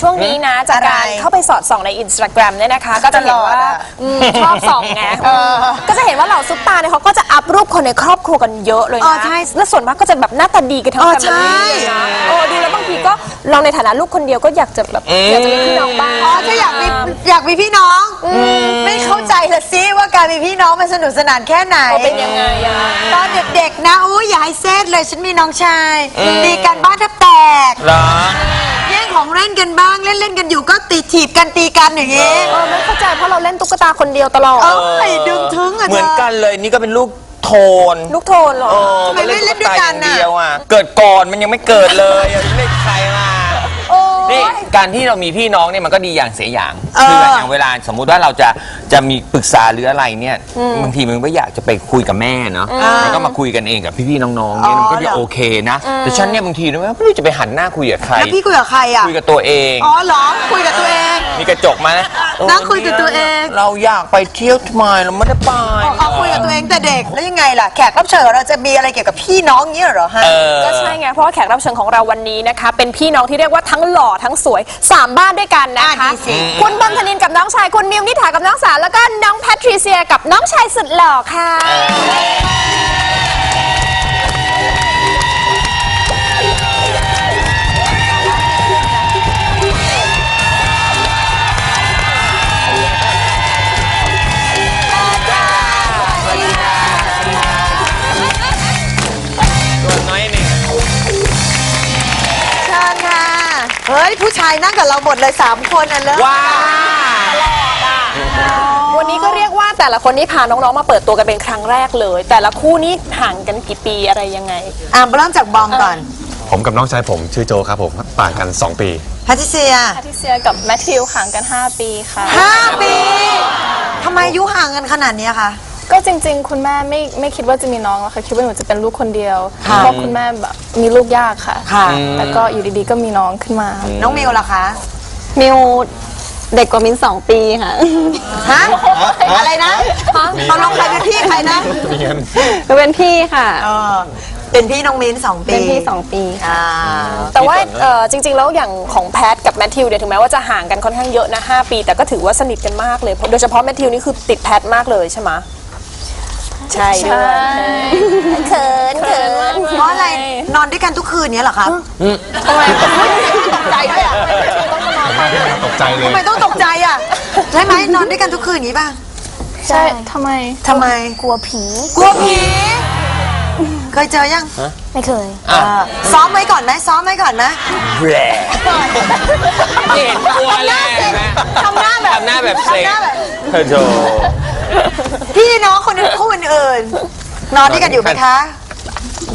ช่วงนี้นะ จากการอะไรเข้าไปสอดส่องในอินสตาแกรมเนี่ยนะคะ ก็จะเห็นว่าตลอดอะอืมชอบส่องไงเออก็จะเห็นว่าเหล่าซุปตาเนี่ยเขาก็จะอัพรูปคนในครอบครัวกันเยอะเลยอ๋อนะใช่และส่วนมากก็จะแบบหน้าตาดีกันทั้งอ๋อแฟมิลี่เลยใช่นะโอ้ดูแล้วบางทีก็เราในฐานะลูกคนเดียวก็อยากจะแบบอยากจะมีพี่น้องบ้างอ๋อถ้าอยากมีอยากมีพี่น้องไม่เข้าใจละสิว่าการมีพี่น้องมันสนุกสนานแค่ไหน เป็นยังไงอะ ตอนเด็กๆนะโอ้ยอย่าให้เซตเลยฉันมีน้องชายตีกันบ้านแทบแตก เหรอแย่งของ เล่นกันบ้างเล่นเล่นๆกันอยู่ก็ตีถีบกันตีกันอย่างงี้เออไม่เข้าใจเพราะเราเล่นตุ๊กตาคนเดียวตลอด เอ้ยดึงถึงอะเหมือนกันเลยนี่ก็เป็นลูกโทนลูกโทนเหรอ เออทำไมไม่เล่นด้วยกันตุ๊น่ะตาอย่างเดียวอะเกิดก่อนมันยังไม่เกิดเลยอะเล่นใครมา นี่การที่เรามีพี่น้องเนี่ยมันก็ดีอย่างเสียอย่างเออคืออย่างเวลาสมมุติว่าเราจะจะมีปรึกษาหรืออะไรเนี่ยบางทีมันก็อยากจะไปคุยกับแม่เนาะแล้วก็มาคุยกันเองกับพี่ๆน้องๆเนี่ยมันก็จะโอเคนะแต่ฉันเนี่ยบางทีนะไม่รู้จะไปหันหน้าคุยกับใครแล้วพี่คุยกับใครอะคุยกับตัวเองอ๋อเหรอคุยกับตัวเอง มีกระจกมานะนั่งคุยกับตัวเอง เราอยากไปเที่ยวทำไมเราไม่ได้ไปอ๋อคุยกับตัวเองแต่เด็กแล้วยังไงล่ะแขกรับเชิญของเราจะมีอะไรเกี่ยวกับพี่น้องเงี้ยเหรอฮะเออก็ใช่ไงเพราะว่าแขกรับเชิญของเราวันนี้นะคะเป็นพี่น้องที่เรียกว่าทั้งหล่อทั้งสวย3บ้านด้วยกันนะคะ อะดีสิ คุณบอมธนินกับน้องชาย คุณมิวนิถากับน้องสาวแล้วก็น้องแพทริเซียกับน้องชายสุดหล่อค่ะ ชายนั่งกับเราหมดเลย 3 คนอะเลยว้า วันนี้ก็เรียกว่าแต่ละคนนี่พาน้องๆมาเปิดตัวกันเป็นครั้งแรกเลย แต่ละคู่นี้ห่างกันกี่ปีอะไรยังไง อะเริ่มจากบอมก่อนผมกับน้องชายผมชื่อโจครับผมต่างกัน 2 ปี แพทริเซียแพทริเซียกับแมทธิวห่างกัน 5 ปีค่ะ ห้าปีทำไมอายุห่างกันขนาดเนี้ยคะ ก็จริง ๆ คุณแม่ไม่ไม่คิดว่าจะมีน้องแล้วค่ะคิดว่าหนูจะเป็นลูกคนเดียวค่ะเพราะคุณแม่แบบมีลูกยากค่ะค่ะ แล้วก็อยู่ดีๆก็มีน้องขึ้นมา น้องมิวล่ะคะมิวเด็กกว่ามินสองปีค่ะ ฮะอะไรนะตอนน้องใครเป็นพี่ใครนะเป็นพี่ค่ะเออเป็นพี่น้องมิ้นสองปีเป็นพี่สองปีค่ะ อ่า แต่ว่าเอ่อจริง ๆ แล้วอย่างของแพทกับแมทธิวเนี่ยถึงแม้ว่าจะห่างกันค่อนข้างเยอะนะ5ปี แต่ก็ถือว่าสนิทกันมากเลยเพราะโดยเฉพาะแมทธิวนี่คือติดแพทมากเลยใช่ไหม ใช่ด้วยเขินเขินเพราะอะไรนอนด้วยกันทุกคืนเนี้ยเหรอครับทำไมตกใจด้วยอะตกใจเลยทำไมต้องตกใจอะใช่ไหมนอนด้วยกันทุกคืนอย่างนี้ป่ะใช่ทำไมทำไมกลัวผี กลัวผี เคยเจอยังไม่เคยเออซ้อมไว้ก่อนไหมซ้อมไว้ก่อนไหมแหละเห็นกลัวเลยเห็นไหมทำหน้าแบบทำหน้าแบบเซ็งทำหน้าแบบเธอโจ พี่น้องคนอื่นคู่อื่นๆนอนด้วยกันอยู่ไหมคะ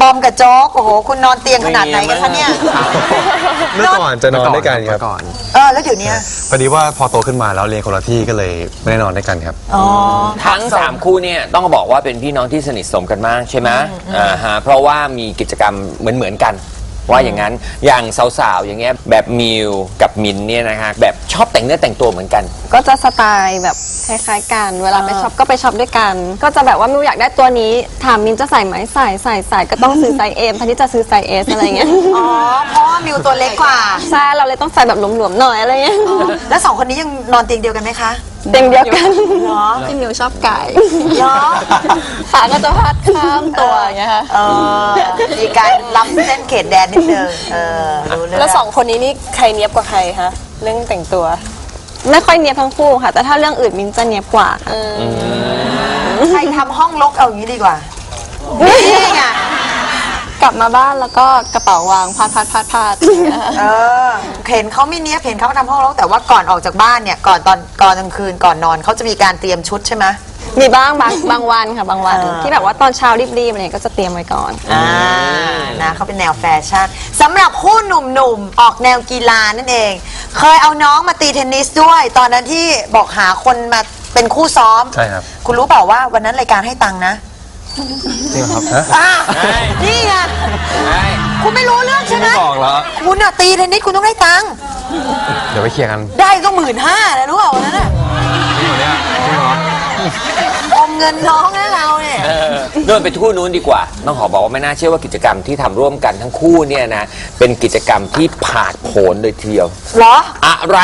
บอมกับโจ๊กโอ้โหคุณนอนเตียงขนาดไหนกันคะเนี่ย เมื่อก่อนจะนอนด้วยกันครับก่อนเออแล้วเดี๋ยวเนี้ยพอดีว่าพอโตขึ้นมาแล้วเรียนคนละที่ก็เลยไม่ได้นอนด้วยกันครับ อ๋อ ทั้งสามคู่เนี่ยต้องบอกว่าเป็นพี่น้องที่สนิทสมกันมากใช่ไหมอ่าฮะเพราะว่ามีกิจกรรมเหมือนเหมือนๆกัน ว่าอย่างนั้นอย่างสาวๆอย่างเงี้ยแบบมิวกับมินเนี่ยนะคะแบบชอบแต่งเนื้อแต่งตัวเหมือนกัน ก็จะสไตล์แบบคล้ายๆกัน เวลาไปช็อปก็ไปช็อปด้วยกัน ก็จะแบบว่ามิวอยากได้ตัวนี้ ถามมินจะใส่ไหมใส่ใส่ใส่ก็ต้องซื้อไซส์เอ็มแทนที่จะซื้อไซส์เอสอะไรเงี้ย อ๋อ เพราะว่ามิวตัวเล็กกว่า ใช่ เราเลยต้องใส่แบบหลวมๆหน่อยอะไรเงี้ย แล้วสองคนนี้ยังนอนเตียงเดียวกันไหมคะ เต็มเดียวกันเหรอพี่มิวชอบไก่เหรอขาก็จะพาดข้ามตัวอย่างเงี้ยค่ะเออมีการล้ำเส้นเขตแดนนิดนึงเออรู้เรื่องแล้วสองคนนี้นี่ใครเนี้ยบกว่าใครคะเรื่องแต่งตัว ไม่ค่อยเนียบทั้งคู่ค่ะ แต่ถ้าเรื่องอื่นมินจะเนียบกว่าค่ะใครทำห้องลกเอาอย่างนี้ดีกว่านี่ไง กลับมาบ้านแล้วก็กระเป๋าวางพาดพาดพาดพาด เออเห็นเขาไม่เนี้ยบเห็นเขาทำห้องลกแต่ว่าก่อนออกจากบ้านเนี่ย ก่อนตอนก่อนกลางคืนก่อนนอนเขาจะมีการเตรียมชุดใช่ไหม มีบ้างบางบางวันค่ะบางวันอ่าที่แบบว่าตอนเช้ารีบๆอะไรเงี้ยก็จะเตรียมไว้ก่อน อ่านะเขาเป็นแนวแฟชั่นสำหรับคู่หนุ่มๆ ออกแนวกีฬานั่นเอง เคยเอาน้องมาตีเทนนิสด้วย ตอนนั้นที่บอกหาคนมาเป็นคู่ซ้อมใช่ครับ คุณรู้เปล่าว่าวันนั้นรายการให้ตังค์นะ จริงเหรอครับฮะอ่าใช่นี่ไงใช่คุณไม่รู้เรื่องใช่ไหมไม่บอกเหรอคุณอะตีเทนนิสคุณต้องได้ตังค์เดี๋ยวไปเคลียร์กันได้ก็หมื่นห้าเลยรู้เปล่าวันนั้นอะจริงเหรอเนี่ยจริงเหรออมเงินน้องนะเราเนี่ยเออโดนไปทู่นู้นดีกว่า ต้องขอบอกว่าไม่น่าเชื่อว่ากิจกรรมที่ทำร่วมกันทั้งคู่เนี่ยนะ เป็นกิจกรรมที่ผาดโผนเลยทีเดียว เหรอ อะไร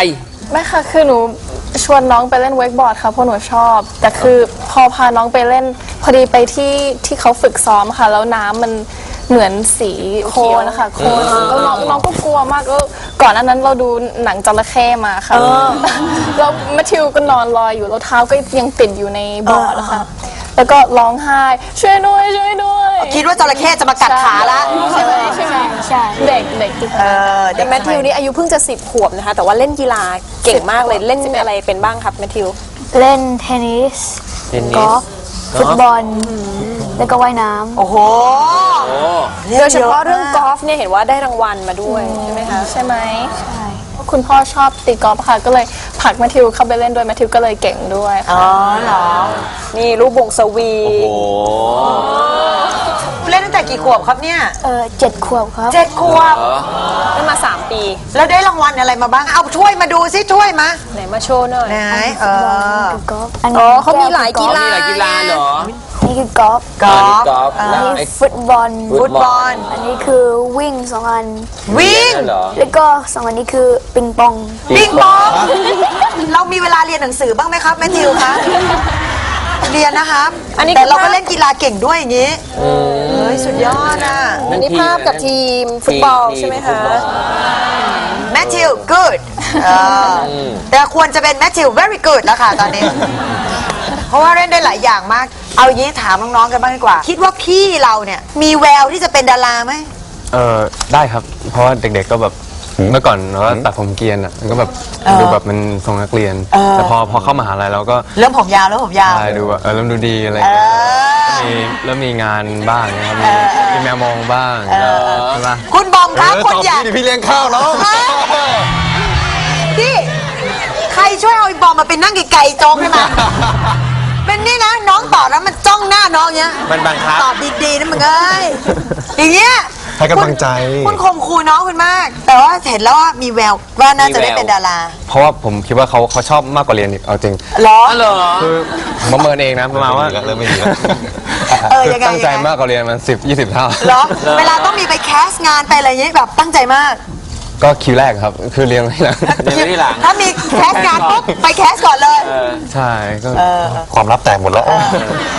ไม่ค่ะ คือหนู ชวนน้องไปเล่นเวกบอร์ดค่ะเพราะหนูชอบ แต่คือพอพาน้องไปเล่น พอดีไปที่ที่เขาฝึกซ้อมค่ะ แล้วน้ำมันเหมือนสีโคลนนะคะโคลนแล้วน้องน้องก็กลัวมากแล้วก่อนหน้านั้นเราดูหนังจระเข้มาค่ะแล้วแมทธิวก็นอนรออยู่แล้วเท้าก็ยังติดอยู่ในบอร์ดนะคะ แล้วก็ร้องไห้ ช่วยด้วยช่วยด้วยคิดว่าจระเข้จะมากัดขาละใช่ไหมใช่ไหมใช่เด็กเด็กที่เออแต่แมทธิวนี่อายุเพิ่งจะสิบขวบนะคะ แต่ว่าเล่นกีฬาเก่งมากเลยเล่นอะไรเป็นบ้างครับแมทธิวเล่นเทนนิสเทนนิกสอล์ฟฟุตบอลแล้วก็ว่ายน้ำโอ้โหโอ้โดยเฉพาะเรื่องกอล์ฟเนี่ยเห็นว่าได้รางวัลมาด้วยใช่ไหมคะใช่ไหมใช่ คุณพ่อชอบตีกอล์ฟค่ะ ก็เลยผลักแมทธิวเข้าไปเล่นด้วยแมทธิวก็เลยเก่งด้วยอ๋ค่ะอเหรอ นี่รูปวงสวีโอ้เล่นตั้งแต่กี่ขวบครับเนี่ยเออเจ็ดขวบครับ เจ็ดขวบได้มา 3 ปี แล้วได้รางวัลอะไรมาบ้าง เอาถ้วยมาดูสิถ้วยมาไหนมาโชว์หน่อยไหนเออคือกอล์ฟอันอ๋นี้อเขามีหลายกีฬา มีหลายกีฬาเหรอ นี่คือกอล์ฟกอล์ฟกอล์ฟเอแล้วอไอ้ฟุตบอล ฟุตบอล อันนี้คือวิ่งสองอัน วิ่ง นั่นเหรอ แล้วก็สองอันนี้คือปิงปอง ปิงปอง เรามีเวลาเรียนหนังสือบ้างไหมครับแมทธิวครับเรียนนะครับ อันนี้ แต่เราคือก็เล่นกีฬาเก่งด้วยอย่างนี้เฮ้ยสุดยอดอะ อันนี้ภาพกับทีมฟุตบอลใช่ไหมคะแมทธิว good เอออแต่ควรจะเป็นแมทธิว very good แล้วค่ะตอนนี้เพ ราะว่าเล่นได้หลายอย่างมาก เอาอย่างนี้ถามน้องๆกันบ้างดีกว่า คิดว่าพี่เราเนี่ยมีแววที่จะเป็นดาราไหมเออได้ครับ เพราะว่าเด็กๆก็แบบเมื่อก่อนเราก็ตัดผมเกรียนอะมันก็แบบดูแบบมันทรงนักเรียน แต่พอพอเข้ามหาลัยเราก็เริ่มผมยาวแล้วผมยาวใช่ดูแบบเออเริ่มดูดีอะไรเอเงี้ยอมีเริ่มมีงานบ้างนะครับมีมีแมวมองบ้างใช่ปะคุณบอมครับเออคนตอบอยากพี่ดิพี่เลี้ยงข้าวน้องพี่ใครช่วยเอาไอ้บอมมาเป็นนั่งไกลๆโจ๊กได้ไหม เป็นนี่นะน้องตอบแล้วมันจ้องหน้าน้องเนี้ยมันบังคับ ตอบดีๆนะมึงเอ้ยอย่างเงี้ยให้กำลังใจคุณข่มขู่น้องคุณมาก แต่ว่าเห็นแล้วว่ามีแววว่าน่าจะได้เป็นดาราเพราะว่าผมคิดว่าเขาเขาชอบมากกว่าเรียนอีกเอาจริงเหรอเหรอคือผมประเมินเองนะประมาณว่าเริ่มไม่ดีแล้วเออคือยังไงตั้งใจยังไงมากกว่าเรียนมันสิบยี่สิบเท่าเหรอเวลาต้องมีไปแคสต์งานไปอะไรอย่างงี้แบบตั้งใจมาก ก็คิวแรกครับ คือเรียนไม่หลังเรียนไม่ได้หลัง ถ้ามีแคสต์งานปุ๊บไปแคสต์ก่อนเลยใช่ก็ความลับแตกหมดแล้ว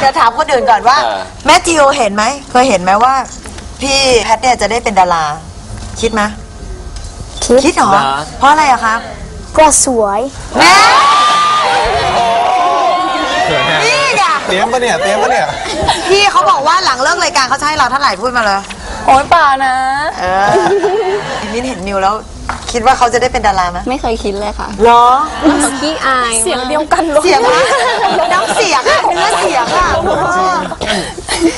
จะถามคนอื่นก่อนว่า เออ แมทธิวเห็นไหมเคยเห็นไหมว่า พี่แพทเนี่ยจะได้เป็นดารา คิดไหมคิดคิดเหรอ เหรอ เพราะอะไรอะครับก็สวย แม่เขินแน่นี่ไงเตรียมปะเนี่ย เตรียมปะเนี่ย พี่เขาบอกว่าหลังเลิกรายการเขาจะให้เราเท่าไหร่พูดมาเลย โอ้ยเปล่านะ เออมิ้นเห็นนิวแล้ว คิดว่าเขาจะได้เป็นดาราไหมไม่เคยคิดเลยค่ะเหรอ เขาขี้อายเสียงเดียวกันเลยเสียงนะน้ำเสียงอะเนื้อเสียงอะเออ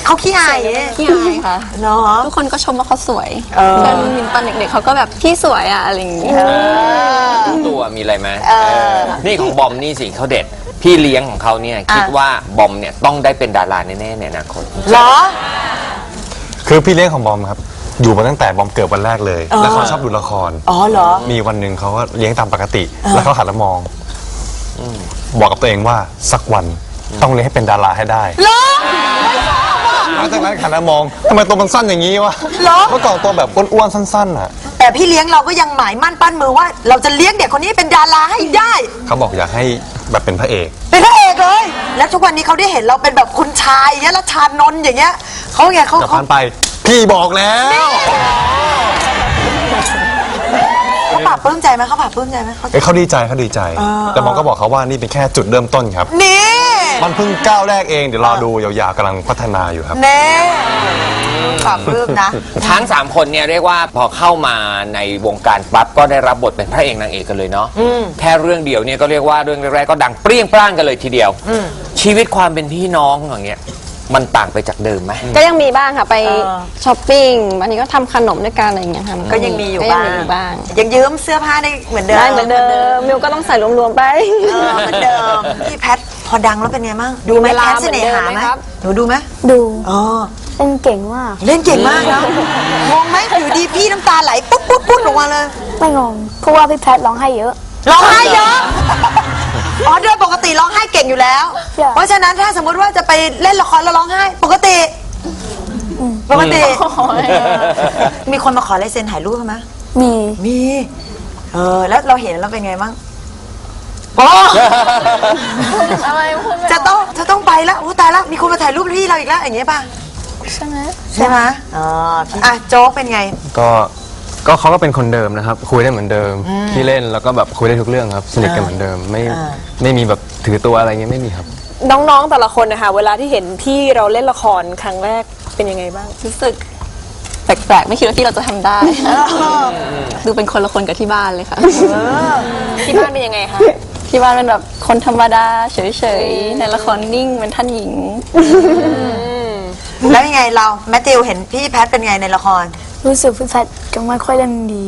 เขาขี้อายขี้อายค่ะ เนาะ ทุกคนก็ชมว่าเขาสวยเออเพื่อนมินตอนเด็กๆเขาก็แบบพี่สวยอะอะไรอย่างเงี้ยตัวมีอะไรไหมเออเออนี่ของบอมนี่สิเขาเด็ด พี่เลี้ยงของเขาเนี่ยคิดว่าบอมเนี่ยต้องได้เป็นดาราแน่ๆในอนาคต เหรอ คือพี่เลี้ยงของบอมครับ อยู่มาตั้งแต่บอมเกิดวันแรกเลย แล้วเขาชอบดูละคร อ๋อเหรอ มีวันหนึ่งเขาก็เลี้ยงตามปกติ แล้วเขาหันมามองบอกกับตัวเองว่าสักวันต้องเลี้ยงให้เป็นดาราให้ได้เหรอหลังจากนั้นหันมามองทำไมตัวมันสั้นอย่างนี้วะเหรอ เมื่อก่อนตัวแบบอ้วนๆสั้นๆอะ แต่พี่เลี้ยงเราก็ยังหมายมั่นปั้นมือว่า เราจะเลี้ยงเด็กคนนี้เป็นดาราให้ได้ เขาบอกอยากให้ แบบเป็นพระเอก เป็นพระเอกเลย แล้วทุกวันนี้เขาได้เห็นเราเป็นแบบคุณชายอย่างเงี้ยแล้วชานนท์อย่างเงี้ยเขาไงเขาแต่เขาผ่านไป พี่บอกแล้วเขา ปรับปลื้มใจไหมเขาปราบปลื้มใจไหมเขา เอ้ยเขาดีใจเขาดีใจแต่มองก็บอกเขาว่านี่เป็นแค่จุดเริ่มต้นครับ นี่มันเพิ่งก้าวแรกเองเดี๋ยวรอดูยาวๆกำลังพัฒนาอยู่ครับ เน่ปราบปลื้มนะ ทั้ง 3 คนเนี่ยเรียกว่าพอเข้ามาในวงการปั๊บก็ได้รับบทเป็นพระเอกนางเอกกันเลยเนาะแค่เรื่องเดียวเนี่ยก็เรียกว่าเรื่องแรกๆก็ดังเปรี้ยงปร้างกันเลยทีเดียวชีวิตความเป็นพี่น้องอย่างเงี้ย มันต่างไปจากเดิมไหม ก็ยังมีบ้างค่ะ ไปเออ ช้อปปิ้งบางทีก็ทำขนมด้วยกันอะไรอย่างเงี้ยค่ะก็ยังมีอยู่ก็บ้าง มีอยู่บ้างยังยืมเสื้อผ้าได้เหมือนเดิมได้เหมือนเดิมมิวก็ต้องใส่รวมๆไป เออเหมือนเดิมพี่แพทพอดังแล้วเป็นไงบ้างดูไหมเวลาแพทเสน่หาเหมือนเดิมไหมไหมครับ หนูดูไหมดูอ๋อเล่นเก่งมากเล่นเก่งมากนะงงไหมอยู่ดีพี่น้ำตาไหลปุ๊บปุ๊บปุ๊บลงมาเลยไม่งงเพราะว่าพี่แพทร้องไห้เยอะร้องไห้เยอะ อ๋อโดยปกติร้องไห้เก่งอยู่แล้ว ใช่ เพราะฉะนั้นถ้าสมมติว่าจะไปเล่นละครแล้วร้องไห้ ปกติ ปกติ มีคนมาขอลายเซ็นถ่ายรูปไหมมี มี เออ แล้วเราเห็นแล้วเป็นไงบ้างโอ้อะไรพูดไม่จะต้องจะต้องไปแล้วโอ้ตายแล้วมีคนมาถ่ายรูปพี่เราอีกแล้วอย่างเงี้ยป่ะ ใช่ไหมใช่ไหมอ๋ออะโจ๊กเป็นไง ก็ ก็เขาก็เป็นคนเดิมนะครับ คุยได้เหมือนเดิมที่เล่นแล้วก็แบบคุยได้ทุกเรื่องครับ สนิทกันเหมือนเดิม ไม่อ่าไม่มีแบบถือตัวอะไรเงี้ยไม่มีครับ น้องๆแต่ละคนนะคะเวลาที่เห็นพี่เราเล่นละครครั้งแรกเป็นยังไงบ้าง รู้สึกแปลกๆ ไม่คิดว่าที่เราจะทำได้ ดูเป็นคนละคนกับที่บ้านเลยค่ะที่บ้านเป็นยังไงคะที่บ้านเป็นแบบคนธรรมดาเฉยๆ ในละครนิ่งเป็นท่านหญิง แล้วยังไงเราแมทธิวเห็นพี่แพทเป็นไงในละคร รู้สึกพี่แพทจะไม่ค่อยเล่นดี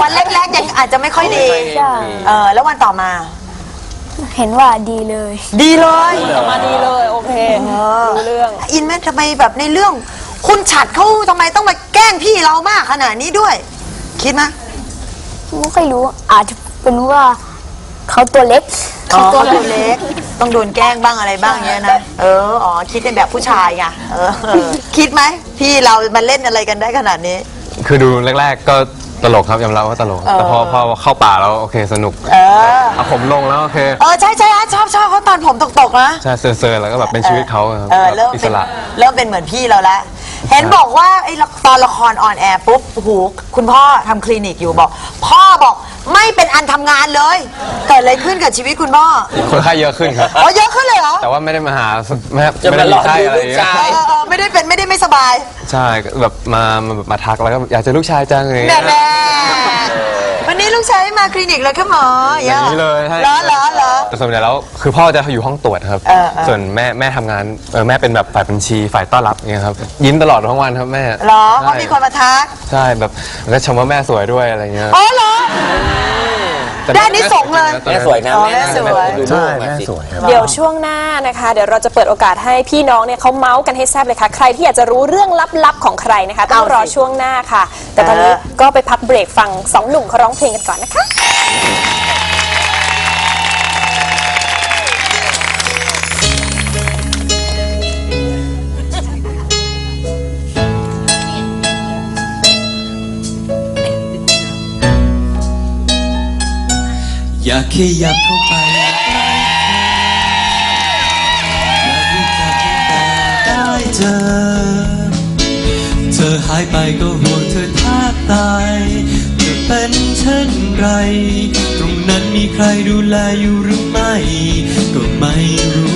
วันแรกๆยังอาจจะไม่ค่อยดีใช่ เออแล้ววันต่อมา เห็นว่าดีเลย ดีเลยออกมาดีเลยโอเครู้เรื่องอินแม่ทำไมแบบในเรื่อง คุณฉัดเขาทำไมต้องมาแกล้งพี่เรามากขนาดนี้ด้วย คิดไหมไม่ค่อยรู้อาจจะเป็นว่า เขาตัวเล็ก อ๋อเขาตัวเล็ก ต้องโดนแกล้งบ้างอะไรบ้างเงี้ยนะ เออ อ๋อ คิดเป็นแบบผู้ชายไง เออ คิดไหมพี่เรามาเล่นอะไรกันได้ขนาดนี้ คือดูแรก ๆ ก็ตลกครับยอมรับว่าตลก แต่พอพอเข้าป่าแล้วโอเคสนุก เออเอาผมลงแล้วโอเค เออ ใช่ใช่ชอบชอบเขาตอนผมตกๆนะ ใช่เซอร์ๆแล้วก็แบบเป็นชีวิตเขาอะครับเออแบบเริ่มอิเป็สนระ เริ่มเป็นเหมือนพี่เราแล้ว เห็นบอกว่าไอ้ละตอนละครออนแอร์ปุ๊บโอ้โหคุณพ่อทำคลินิกอยู่บอก พ่อบอกไม่เป็นอันทำงานเลย เกิดอะไรขึ้นกับชีวิตคุณพ่อคนไข้เยอะขึ้นครับ อ๋อเยอะขึ้นเลยเหรอแต่ว่าไม่ได้มาหาไม่จะไม่มาได้หลมีอกไข้ดูอะไรลูอกย่างเงี้ยชายเออเออไม่ได้เป็นไม่ได้ไม่สบาย ใช่ก็แบบมามาแบบมาทักแล้วก็อยากเจอลูกชายจังเลยแน่แน่ วันนี้ลูกชายมาคลินิกเลยค่ะหมอออย่างนี้เลยใช่เหรอเหรอเหรอ แต่ส่วนใหญ่แล้วคือพ่อจะอยู่ห้องตรวจครับ เออเออ ส่วนแม่แม่ทำงานเออแม่เป็นแบบฝ่ายบัญชีฝ่ายต้อนรับอย่างเงี้ยครับยิ้มตลอดทั้งวันครับแม่เหรอเขามีคนมาทักใช่แบบแล้วก็ชมว่าแม่สวยด้วยอะไรเงี้ย อ๋อเหรอแต่ ได้นิสงเลย แม่สวยนะอ๋อแม่สวย ดูลูใช่กมาแม่สิ สวยครับ เดี๋ยวช่วงหน้านะคะ เดี๋ยวเราจะเปิดโอกาสให้พี่น้องเนี่ยเขาเมาส์กันให้แซ่บเลยค่ะ ใครที่อยากจะรู้เรื่องลับๆของใครนะคะ ต้องรอช่วงหน้าค่ะ แต่ตอนนี้เออก็ไปพักเบรกฟังสองหนุ่มเขาร้องเพลงกันก่อนนะคะ ขยับเข้าไปอยากรู้จักแต่ได้เจอ เธอหายไปก็ห่วงเธอแทบตายจะเป็นเช่นไร ตรงนั้นมีใครดูแลอยู่หรือไม่ ก็ไม่รู้